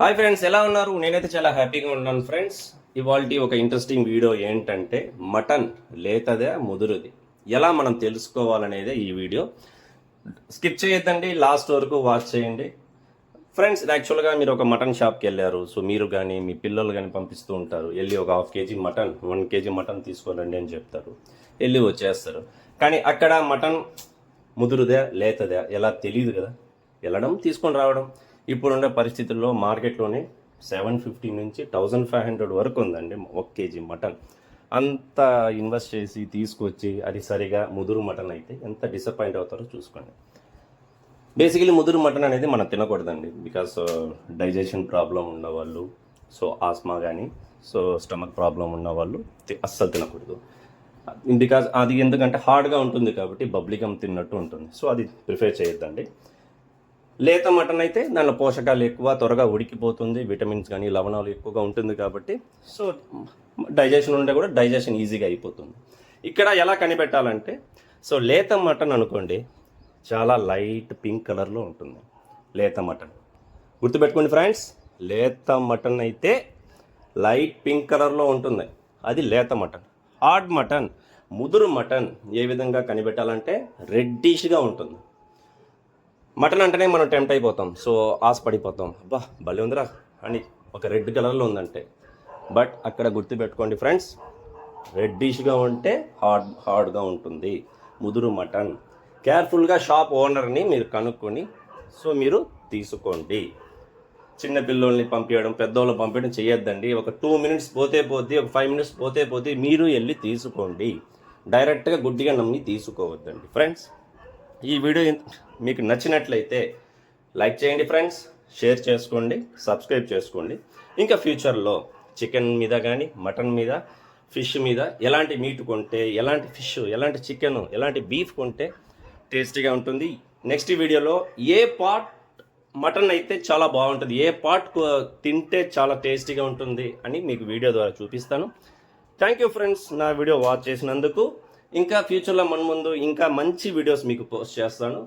Hi friends ఎలా ఉన్నారు? నేనైతే చాలా హ్యాపీగా ఉన్నాను ఫ్రెండ్స్ ఇవాళ ఒక ఇంట్రెస్టింగ్ వీడియో ఏంటంటే మటన్ లేతదే ముదురుది. ఎలా మనం తెలుసుకోవాలనేదే ఈ వీడియో స్కిప్ చేయొద్దండి లాస్ట్ వరకు వాచ్ చేయండి. ఫ్రెండ్స్ యాక్చువల్గా మీరు ఒక మటన్ షాప్కి వెళ్ళారు. సో మీరు కానీ మీ పిల్లలు కానీ పంపిస్తూ ఉంటారు. వెళ్ళి ఒక half KG mutton one KG mutton తీసుకోరండి అని చెప్తారు. వెళ్ళి వచ్చేస్తారు. కానీ అక్కడ మటన్ ముదురుదే లేతదే ఎలా తెలియదు కదా. వెళ్ళడం తీసుకొని రావడం. ఇప్పుడున్న పరిస్థితుల్లో మార్కెట్లోనే సెవెన్ ఫిఫ్టీ నుంచి థౌజండ్ ఫైవ్ హండ్రెడ్ వరకు ఉందండి ఒక కేజీ మటన్. అంత ఇన్వెస్ట్ చేసి తీసుకొచ్చి అది సరిగా ముదురు మటన్ అయితే ఎంత డిసప్పాయింట్ అవుతారో చూసుకోండి. బేసికలీ ముదురు మటన్ అనేది మనం తినకూడదండి బికాస్ డైజెషన్ ప్రాబ్లం ఉన్నవాళ్ళు సో ఆస్మా కానీ సో స్టమక్ ప్రాబ్లం ఉన్నవాళ్ళు అస్సలు తినకూడదు. బికాజ్ అది ఎందుకంటే హార్డ్గా ఉంటుంది కాబట్టి బబ్లిగమ్ తిన్నట్టు ఉంటుంది. సో అది ప్రిఫర్ చేయొద్దండి. లేత మటన్ అయితే దానిలో పోషకాలు ఎక్కువ త్వరగా ఉడికిపోతుంది విటమిన్స్ కానీ లవణాలు ఎక్కువగా ఉంటుంది కాబట్టి సో డైజెషన్ ఉంటే కూడా డైజెషన్ ఈజీగా అయిపోతుంది. ఇక్కడ ఎలా కనిపెట్టాలంటే సో లేత మటన్ అనుకోండి చాలా లైట్ పింక్ కలర్లో ఉంటుంది లేత మటన్. గుర్తుపెట్టుకోండి ఫ్రెండ్స్ లేత మటన్ అయితే లైట్ పింక్ కలర్లో ఉంటుంది అది లేత మటన్. హార్డ్ మటన్ ముదురు మటన్ ఏ విధంగా కనిపెట్టాలంటే రెడ్డిష్గా ఉంటుంది. మటన్ అంటేనే మనం టెంప్ట్ అయిపోతాం. సో ఆశ పడిపోతాం అబ్బా భలే ఉందిరా. అని ఒక రెడ్ కలర్లో ఉందంటే. బట్ అక్కడ గుర్తుపెట్టుకోండి ఫ్రెండ్స్ రెడ్డిష్గా ఉంటే హార్డ్ హార్డ్గా ఉంటుంది. ముదురు మటన్. కేర్ఫుల్గా షాప్ ఓనర్ని మీరు కనుక్కొని సో మీరు తీసుకోండి. చిన్న పిల్లోల్ని పంపించడం పెద్దోళ్ళని పంపించడం చేయొద్దండి. ఒక టూ మినిట్స్ పోతే పోతే ఒక ఫైవ్ మినిట్స్ పోతే పోతే మీరు వెళ్ళి తీసుకోండి. డైరెక్ట్గా గుడ్డిగా నమ్మి తీసుకోవద్దండి. ఫ్రెండ్స్ ఈ వీడియో మీకు నచ్చినట్లయితే లైక్ చేయండి ఫ్రెండ్స్ షేర్ చేసుకోండి సబ్స్క్రైబ్ చేసుకోండి. ఇంకా ఫ్యూచర్లో చికెన్ మీద కానీ మటన్ మీద ఫిష్ మీద ఎలాంటి మీట్ కొంటే ఎలాంటి ఫిష్ ఎలాంటి చికెన్ ఎలాంటి బీఫ్ కొంటే టేస్టీగా ఉంటుంది. నెక్స్ట్ వీడియోలో ఏ పార్ట్ మటన్ అయితే చాలా బాగుంటుంది ఏ పార్ట్ తింటే చాలా టేస్టీగా ఉంటుంది అని మీకు వీడియో ద్వారా చూపిస్తాను. థ్యాంక్ యూ ఫ్రెండ్స్ నా వీడియో వాచ్ చేసినందుకు ఇంకా ఫ్యూచర్లో మన ముందు ఇంకా మంచి వీడియోస్ మీకు పోస్ట్ చేస్తాను.